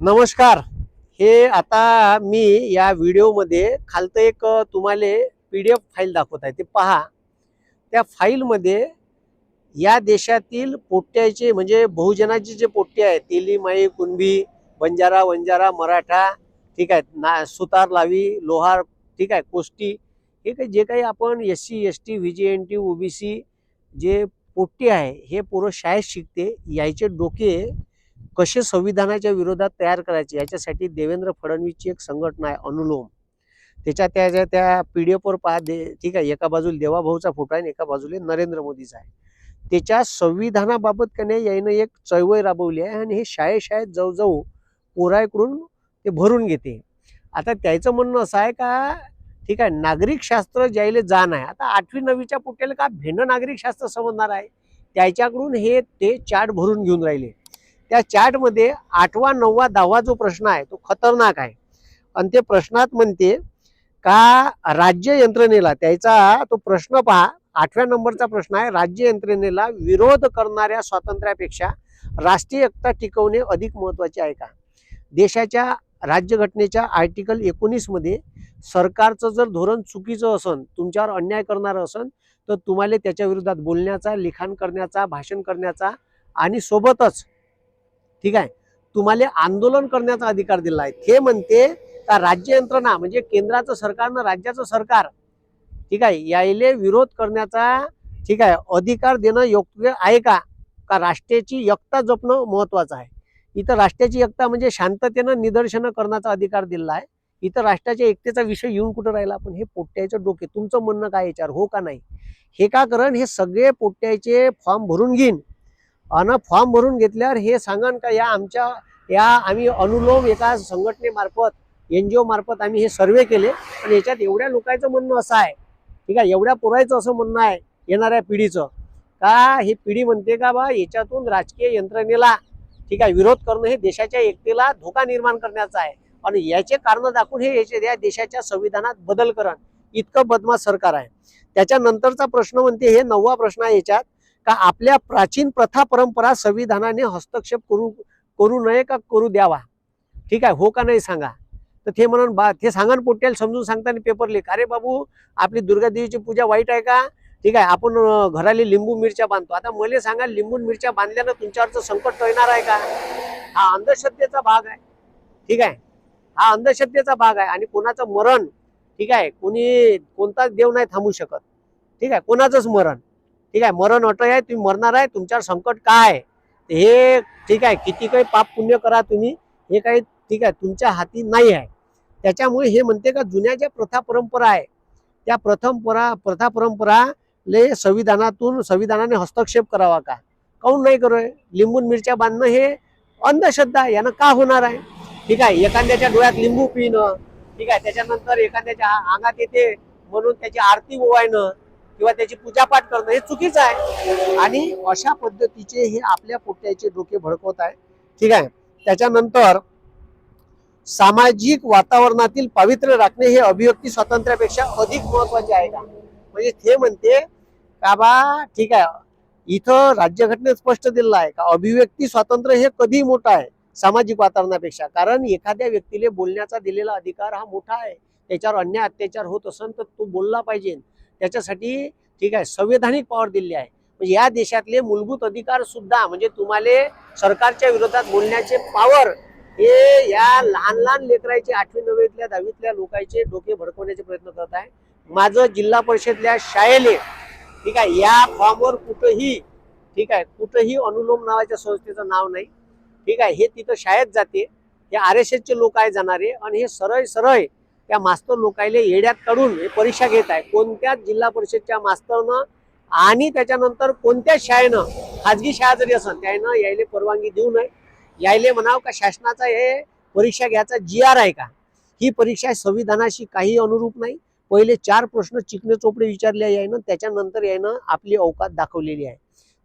नमस्कार. हे आता मी या व्हिडिओमध्ये खालतं एक तुम्हाला पी डी एफ फाईल दाखवत आहे. ते पहा. त्या फाईलमध्ये या देशातील पोट्ट्याचे म्हणजे बहुजनाचे जे पोट्टे आहेत तेली माई कुणबी बंजारा वंजारा मराठा ठीक आहे ना सुतार लावी लोहार ठीक आहे कोष्टी हे काही जे काही आपण S C S T V J N T OBC जे पोट्टे आहे हे पोरं शाळेत शिकते यायचे डोके कसे संविधानाच्या विरोधात तयार करायचे याच्यासाठी देवेंद्र फडणवीसची एक संघटना आहे अनुलोम. त्याच्या त्या ज्या त्या पी डी एफवर पहा दे ठीक आहे एका बाजूला देवाभाऊचा फोटो आहे आणि एका बाजूला नरेंद्र मोदीचा आहे. त्याच्या संविधानाबाबत कने नाही यानं एक चळवळ राबवली आहे आणि हे शाळे शाळेत जाऊ जाऊ पोराकडून ते भरून घेते. आता त्याचं म्हणणं असं आहे का ठीक आहे नागरिक शास्त्र ज्याला जाण आहे आता आठवी नववीच्या पुट्याला का भिन्न नागरिक शास्त्र समजणार आहे? त्याच्याकडून हे ते चार्ट भरून घेऊन राहिले. त्या चॅटमध्ये आठवा नववा दहावा जो प्रश्न आहे तो खतरनाक आहे. आणि ते प्रश्नात म्हणते का राज्य यंत्रणेला त्याचा तो प्रश्न पहा आठव्या नंबरचा प्रश्न आहे राज्य यंत्रणेला विरोध करणाऱ्या स्वातंत्र्यापेक्षा राष्ट्रीय एकता टिकवणे अधिक महत्त्वाचे आहे का? देशाच्या राज्यघटनेच्या आर्टिकल एकोणीसमध्ये सरकारचं जर धोरण चुकीचं असन तुमच्यावर अन्याय करणारं असन तर तुम्हाला त्याच्या विरोधात बोलण्याचा लिखाण करण्याचा भाषण करण्याचा आणि सोबतच ठीक आहे? तुम्हाला आंदोलन करण्याचा अधिकार दिला आहे. ते म्हणते का राज्य यंत्रणा म्हणजे केंद्राचं सरकारनं राज्याचं सरकार. ठीक आहे? यायले विरोध करण्याचा ठीक आहे अधिकार देणं योग्य आहे का? का राष्ट्राची एकता जपणं महत्वाचं आहे? इथं राष्ट्राची एकता म्हणजे शांततेनं निदर्शनं करण्याचा अधिकार दिला आहे. इथं राष्ट्राच्या एकतेचा विषय येऊन कुठं राहिला? पण हे पोट्ट्याचं डोके तुमचं म्हणणं काय याच्यावर? हो का नाही? हे का करण? हे सगळे पोट्ट्याचे फॉर्म भरून घेईन. अन फॉर्म भरून घेतल्यावर हे सांगन का या आमच्या या आम्ही अनुलोम एका संघटनेमार्फत एन जी ओ मार्फत आम्ही हे सर्वे केले. आणि याच्यात एवढ्या लोकांचं म्हणणं असं आहे ठीक आहे एवढ्या पुरायचं असं म्हणणं आहे येणाऱ्या पिढीचं का ही पिढी म्हणते का बा याच्यातून राजकीय यंत्रणेला ठीक आहे विरोध करणं हे देशाच्या एकतेला धोका निर्माण करण्याचा आहे. आणि याचे कारण दाखवून हे याचे या देशाच्या संविधानात बदल करण इतकं बदमाश सरकार आहे. त्याच्यानंतरचा प्रश्न म्हणते हे नववा प्रश्न आहे याच्यात का आपल्या प्राचीन प्रथा परंपरा संविधानाने हस्तक्षेप करू करू नये का करू द्यावा? ठीक आहे हो का नाही सांगा. तर ते म्हणून बा ते सांगा पोट्याला समजून सांगताना पेपर लिख अरे बाबू आपली दुर्गा देवीची पूजा वाईट आहे का? ठीक आहे आपण अं, घराले लिंबू मिरच्या बांधतो. आता मला सांगा लिंबू मिरच्या बांधल्यानं तुमच्यावरचं संकट टळणार आहे का? हा अंधश्रद्धेचा भाग आहे. ठीक आहे हा अंधश्रद्धेचा भाग आहे आणि कोणाचं मरण ठीक आहे कोणी कोणताच देव नाही थांबू शकत. ठीक आहे कोणाचंच मरण. ठीक आहे मरण अटय आहे तुम्ही मरणार आहे तुमच्यावर संकट काय? आहे? हे ठीक आहे किती काही पाप पुण्य करा तुम्ही हे काही ठीक आहे तुमच्या हाती नाही आहे. त्याच्यामुळे हे म्हणते का जुन्या ज्या प्रथा परंपरा आहे त्या प्रथम परा प्रथा परंपरा ले संविधानातून संविधानाने हस्तक्षेप करावा का? काऊन नाही करू? लिंबून मिरच्या बांधणं हे अंधश्रद्धा यानं का होणार आहे? ठीक आहे एखाद्याच्या डोळ्यात लिंबू पिणं ठीक आहे त्याच्यानंतर एखाद्याच्या अंगात येते म्हणून त्याची आरती ओवायनं किंवा त्याची पूजापाठ करणं हे चुकीचं आहे. आणि अशा पद्धतीचे हे आपल्या पोट्याचे डोके भडकवत आहे. ठीक आहे. त्याच्यानंतर सामाजिक वातावरणातील पावित्र्य राखणे हे अभिव्यक्ती स्वातंत्र्यापेक्षा अधिक महत्त्वाचे आहे का? म्हणजे ते म्हणते का बा ठीक आहे. इथं राज्यघटनेत स्पष्ट दिलेलं आहे का? अभिव्यक्ती स्वातंत्र्य हे कधी मोठं आहे सामाजिक वातावरणापेक्षा. कारण एखाद्या व्यक्तीला बोलण्याचा दिलेला अधिकार हा मोठा आहे. त्याच्यावर अन्याय अत्याचार होत असेल तर तो बोलला पाहिजे. त्याच्यासाठी ठीक आहे संवैधानिक पॉवर दिली आहे. म्हणजे या देशातले मूलभूत अधिकार सुद्धा म्हणजे तुम्हाला सरकारच्या विरोधात बोलण्याचे पॉवर हे या लहान लहान लेकराचे आठवी नववीतल्या दहावीतल्या लोकांचे डोके भडकवण्याचे प्रयत्न करत आहे. माझं जिल्हा परिषदल्या शाळेले ठीक आहे या फॉर्मवर कुठंही ठीक आहे कुठंही अनुलोम नावाच्या संस्थेचं नाव नाही. ठीक आहे हे तिथं शाळेत जाते हे आर एस एसचे लोक आहे जाणारे आणि हे सरळ सरळ त्या मास्तर लोकायले येड्यात काढून हे परीक्षा घेत आहे. कोणत्याच जिल्हा परिषदच्या मास्तरनं आणि त्याच्यानंतर कोणत्याच शाळेनं खाजगी शाळा जरी असेल त्यानं यायले परवानगी देऊ नये. यायले म्हणावं का शासनाचा हे परीक्षा घ्यायचा जी आर आहे का? ही परीक्षा संविधानाशी काही अनुरूप नाही. पहिले चार प्रश्न चिकणे चोपडे विचारले यायनं त्याच्यानंतर यायनं आपली अवकात दाखवलेली आहे.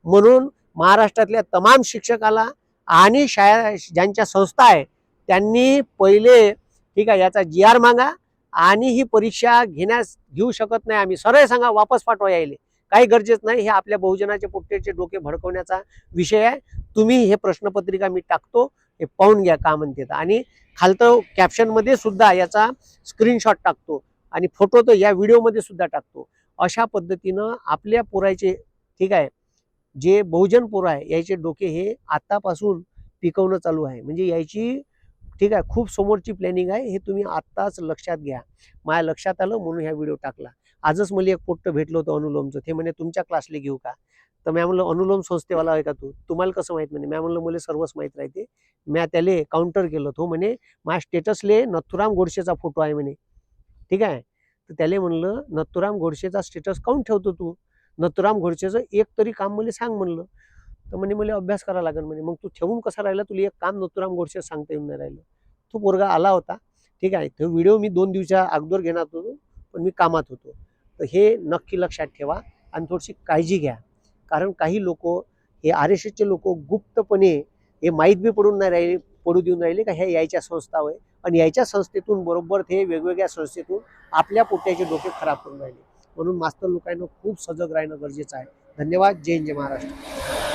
म्हणून महाराष्ट्रातल्या तमाम शिक्षकाला आणि शाळा ज्यांच्या संस्था आहे त्यांनी पहिले ठीक आहे याचा जी आर मागा आणि ही परीक्षा घेण्यास घेऊ शकत नाही आम्ही. सरळ सांगा वापस पाठवा यायले. काही गरजेच नाही हे आपल्या बहुजनाचे पोट्टेचे डोके भडकवण्याचा विषय आहे. तुम्ही हे प्रश्नपत्रिका मी टाकतो हे पाहून घ्या का म्हणते आणि खालतं कॅप्शनमध्ये सुद्धा याचा स्क्रीनशॉट टाकतो आणि फोटो तर या व्हिडिओमध्ये सुद्धा टाकतो. अशा पद्धतीनं आपल्या पोराचे ठीक आहे जे बहुजन पोरं आहे याचे डोके हे आतापासून पिकवणं चालू आहे. म्हणजे याची ठीक आहे? खूप समोरची प्लॅनिंग आहे हे तुम्ही आत्ताच लक्षात घ्या. माझ्या लक्षात आलं म्हणून ह्या व्हिडिओ टाकला. आजच मला एक पोट्ट भेटलं होतं अनुलोमचं. ते म्हणे तुमच्या क्लासला घेऊ का? तर मॅम म्हणलं अनुलोम संस्थेवाला आहे का तू? तुम्हाला कसं माहीत? म्हणे मॅम म्हणलं मला सर्वच माहीत राहते. म्या त्याले काउंटर केलं तो हो, म्हणे माझ्या स्टेटसले नथुराम गोडसेचा फोटो आहे म्हणे. ठीक आहे? तर त्याले म्हणलं नथुराम गोडसेचा स्टेटस काऊन ठेवतो तू? नथुराम घोडशेचं एक तरी काम मला सांग म्हणलं. तर म्हणे मला अभ्यास करावा लागेल म्हणे. मग तू ठेवून कसा राहिला? तुला एक काम नथुराम गोडसे सांगता येऊन नाही राहिलं. तो पोरगा आला होता. ठीक आहे. तो व्हिडिओ मी दोन दिवसा अगोदर घेणार होतो पण मी कामात होतो. तर हे नक्की लक्षात ठेवा आणि थोडीशी काळजी घ्या. कारण काही लोक हे आर एस एसचे लोक गुप्तपणे हे माहीत बी पडून नाही राहिले पडू देऊन राहिले का ह्या यायच्या संस्था होय आणि यायच्या संस्थेतून बरोबर ते वेगवेगळ्या संस्थेतून आपल्या पोट्याचे डोके खराब करून राहिले. म्हणून मास्तर लोकांना खूप सजग राहणं गरजेचं आहे. धन्यवाद. जय हिंद जय महाराष्ट्र.